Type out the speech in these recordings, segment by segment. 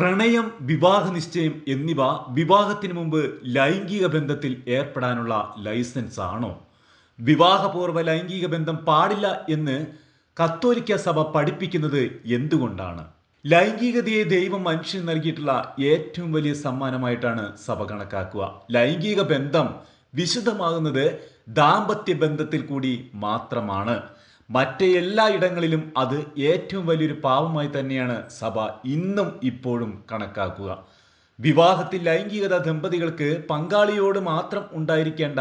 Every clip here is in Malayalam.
പ്രണയം വിവാഹ നിശ്ചയം എന്നിവ വിവാഹത്തിന് മുമ്പ് ലൈംഗിക ബന്ധത്തിൽ ഏർപ്പെടാനുള്ള ലൈസൻസ് ആണോ വിവാഹപൂർവ ലൈംഗിക ബന്ധം പാടില്ല എന്ന് കത്തോലിക്ക സഭ പഠിപ്പിക്കുന്നത് എന്തുകൊണ്ടാണ്? ലൈംഗികതയെ ദൈവം മനുഷ്യന് നൽകിയിട്ടുള്ള ഏറ്റവും വലിയ സമ്മാനമായിട്ടാണ് സഭ കണക്കാക്കുക. ലൈംഗിക ബന്ധം വിശുദ്ധമാകുന്നത് ദാമ്പത്യ ബന്ധത്തിൽ കൂടി മാത്രമാണ്. മറ്റ് എല്ലാ ഇടങ്ങളിലും അത് ഏറ്റവും വലിയൊരു പാവമായി തന്നെയാണ് സഭ ഇന്നും ഇപ്പോഴും കണക്കാക്കുക. വിവാഹത്തിൽ ലൈംഗികത ദമ്പതികൾക്ക് പങ്കാളിയോട് മാത്രം ഉണ്ടായിരിക്കേണ്ട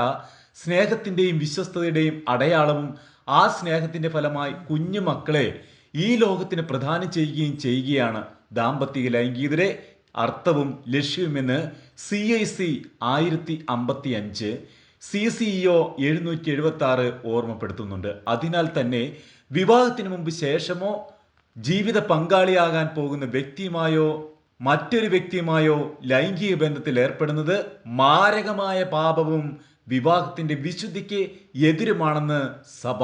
സ്നേഹത്തിന്റെയും വിശ്വസ്തയുടെയും അടയാളവും ആ സ്നേഹത്തിന്റെ ഫലമായി കുഞ്ഞു മക്കളെ ഈ ലോകത്തിന് പ്രദാനം ചെയ്യുകയും ചെയ്യുകയാണ്. ദാമ്പത്യ ലൈംഗികതയുടെ അർത്ഥവും ലക്ഷ്യവുമെന്ന് സി ഐ സി ആയിരത്തി അമ്പത്തി അഞ്ച് സി സി ഇ ഒ എഴുന്നൂറ്റി എഴുപത്തി ആറ് ഓർമ്മപ്പെടുത്തുന്നുണ്ട്. അതിനാൽ തന്നെ വിവാഹത്തിന് മുമ്പ് ശേഷമോ ജീവിത പങ്കാളിയാകാൻ പോകുന്ന വ്യക്തിയുമായോ മറ്റൊരു വ്യക്തിയുമായോ ലൈംഗിക ബന്ധത്തിൽ ഏർപ്പെടുന്നത് മാരകമായ പാപവും വിവാഹത്തിന്റെ വിശുദ്ധിക്ക് എതിരുമാണെന്ന് സഭ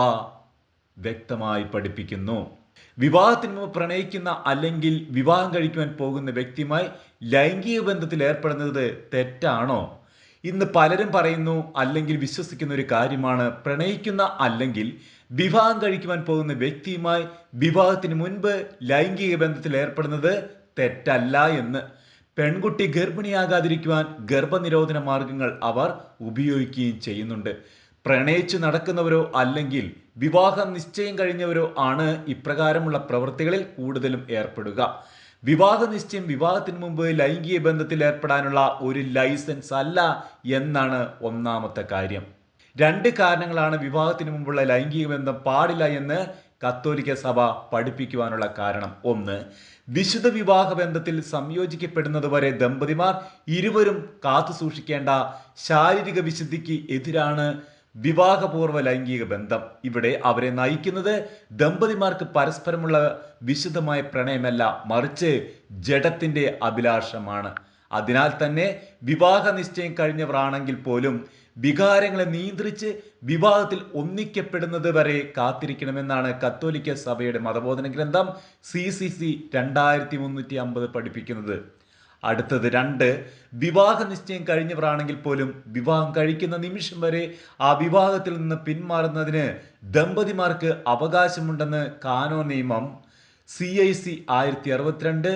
വ്യക്തമായി പഠിപ്പിക്കുന്നു. വിവാഹത്തിന് മുമ്പ് പ്രണയിക്കുന്ന അല്ലെങ്കിൽ വിവാഹം കഴിക്കുവാൻ പോകുന്ന വ്യക്തിയുമായി ലൈംഗിക ബന്ധത്തിൽ ഏർപ്പെടുന്നത് തെറ്റാണോ? ഇന്ന് പലരും പറയുന്നു അല്ലെങ്കിൽ വിശ്വസിക്കുന്ന ഒരു കാര്യമാണ് പ്രണയിക്കുന്ന അല്ലെങ്കിൽ വിവാഹം കഴിക്കുവാൻ പോകുന്ന വ്യക്തിയുമായി വിവാഹത്തിന് മുൻപ് ലൈംഗിക ബന്ധത്തിൽ ഏർപ്പെടുന്നത് തെറ്റല്ല എന്ന്. പെൺകുട്ടി ഗർഭിണിയാകാതിരിക്കുവാൻ ഗർഭനിരോധന മാർഗങ്ങൾ അവർ ഉപയോഗിക്കുകയും ചെയ്യുന്നുണ്ട്. പ്രണയിച്ചു നടക്കുന്നവരോ അല്ലെങ്കിൽ വിവാഹ നിശ്ചയം കഴിഞ്ഞവരോ ആണ് ഇപ്രകാരമുള്ള പ്രവൃത്തികളിൽ കൂടുതലും ഏർപ്പെടുക. വിവാഹ നിശ്ചയം വിവാഹത്തിന് മുമ്പ് ലൈംഗിക ബന്ധത്തിൽ ഏർപ്പെടാനുള്ള ഒരു ലൈസൻസ് അല്ല എന്നാണ് ഒന്നാമത്തെ കാര്യം. രണ്ട് കാരണങ്ങളാണ് വിവാഹത്തിന് മുമ്പുള്ള ലൈംഗിക ബന്ധം പാടില്ല എന്ന് കത്തോലിക്ക സഭ പഠിപ്പിക്കുവാനുള്ള കാരണം. ഒന്ന് വിശുദ്ധ വിവാഹ ബന്ധത്തിൽ സംയോജിക്കപ്പെടുന്നത് വരെ ദമ്പതിമാർ ഇരുവരും കാത്തു സൂക്ഷിക്കേണ്ട ശാരീരിക വിശുദ്ധിക്ക് എതിരാണ് വിവാഹപൂർവ ലൈംഗിക ബന്ധം. ഇവിടെ അവരെ നയിക്കുന്നത് ദമ്പതിമാർക്ക് പരസ്പരമുള്ള വിശുദ്ധമായ പ്രണയമല്ല മറിച്ച് ജഡത്തിന്റെ അഭിലാഷമാണ്. അതിനാൽ തന്നെ വിവാഹ നിശ്ചയം കഴിഞ്ഞവരാണെങ്കിൽ പോലും വികാരങ്ങളെ നിയന്ത്രിച്ച് വിവാഹത്തിൽ ഒന്നിക്കപ്പെടുന്നത് വരെ കാത്തിരിക്കണമെന്നാണ് കത്തോലിക്ക സഭയുടെ മതബോധന ഗ്രന്ഥം സി സി സി രണ്ടായിരത്തി മുന്നൂറ്റി അമ്പത് പഠിപ്പിക്കുന്നത്. അടുത്തത് രണ്ട് വിവാഹ നിശ്ചയം കഴിഞ്ഞവരാണെങ്കിൽ പോലും വിവാഹം കഴിക്കുന്ന നിമിഷം വരെ ആ വിവാഹത്തിൽ നിന്ന് പിന്മാറുന്നതിന് ദമ്പതിമാർക്ക് അവകാശമുണ്ടെന്ന് കാനോ നിയമം. സി ഐ സി ആയിരത്തി അറുപത്തിരണ്ട്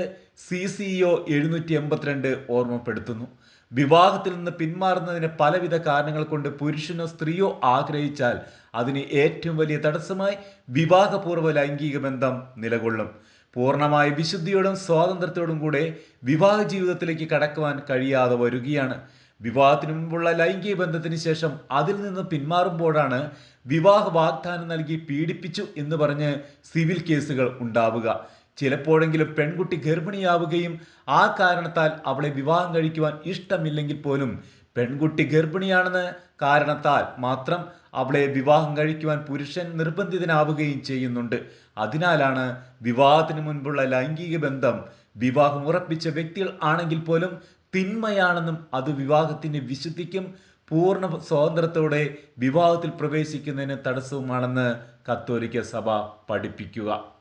സി സി ഒ എഴുന്നൂറ്റി എൺപത്തിരണ്ട് ഓർമ്മപ്പെടുത്തുന്നു. വിവാഹത്തിൽ നിന്ന് പിന്മാറുന്നതിന് പലവിധ കാരണങ്ങൾ കൊണ്ട് പുരുഷനോ സ്ത്രീയോ ആഗ്രഹിച്ചാൽ അതിന് ഏറ്റവും വലിയ തടസ്സമായി വിവാഹപൂർവ ലൈംഗിക ബന്ധം നിലകൊള്ളും. പൂർണമായ വിശുദ്ധിയോടും സ്വാതന്ത്ര്യത്തോടും കൂടെ വിവാഹ ജീവിതത്തിലേക്ക് കടക്കുവാൻ കഴിയാതെ വരികയാണ്. വിവാഹത്തിന് മുമ്പുള്ള ലൈംഗിക ബന്ധത്തിന് ശേഷം അതിൽ നിന്ന് പിന്മാറുമ്പോഴാണ് വിവാഹ വാഗ്ദാനം നൽകി പീഡിപ്പിച്ചു എന്ന് പറഞ്ഞ് സിവിൽ കേസുകൾ ഉണ്ടാവുക. ചിലപ്പോഴെങ്കിലും പെൺകുട്ടി ഗർഭിണിയാവുകയും ആ കാരണത്താൽ അവളെ വിവാഹം കഴിക്കുവാൻ ഇഷ്ടമില്ലെങ്കിൽ പോലും പെൺകുട്ടി ഗർഭിണിയാണെന്ന് കാരണത്താൽ മാത്രം അവളെ വിവാഹം കഴിക്കുവാൻ പുരുഷൻ നിർബന്ധിതനാവുകയും ചെയ്യുന്നുണ്ട്. അതിനാലാണ് വിവാഹത്തിന് മുൻപുള്ള ലൈംഗിക ബന്ധം വിവാഹം ഉറപ്പിച്ച വ്യക്തികൾ ആണെങ്കിൽ പോലും തിന്മയാണെന്നും അത് വിവാഹത്തിന്റെ വിശുദ്ധിക്കും പൂർണ സ്വാതന്ത്ര്യത്തോടെ വിവാഹത്തിൽ പ്രവേശിക്കുന്നതിന് തടസ്സവുമാണെന്ന് കത്തോലിക്ക സഭ പഠിപ്പിക്കുക.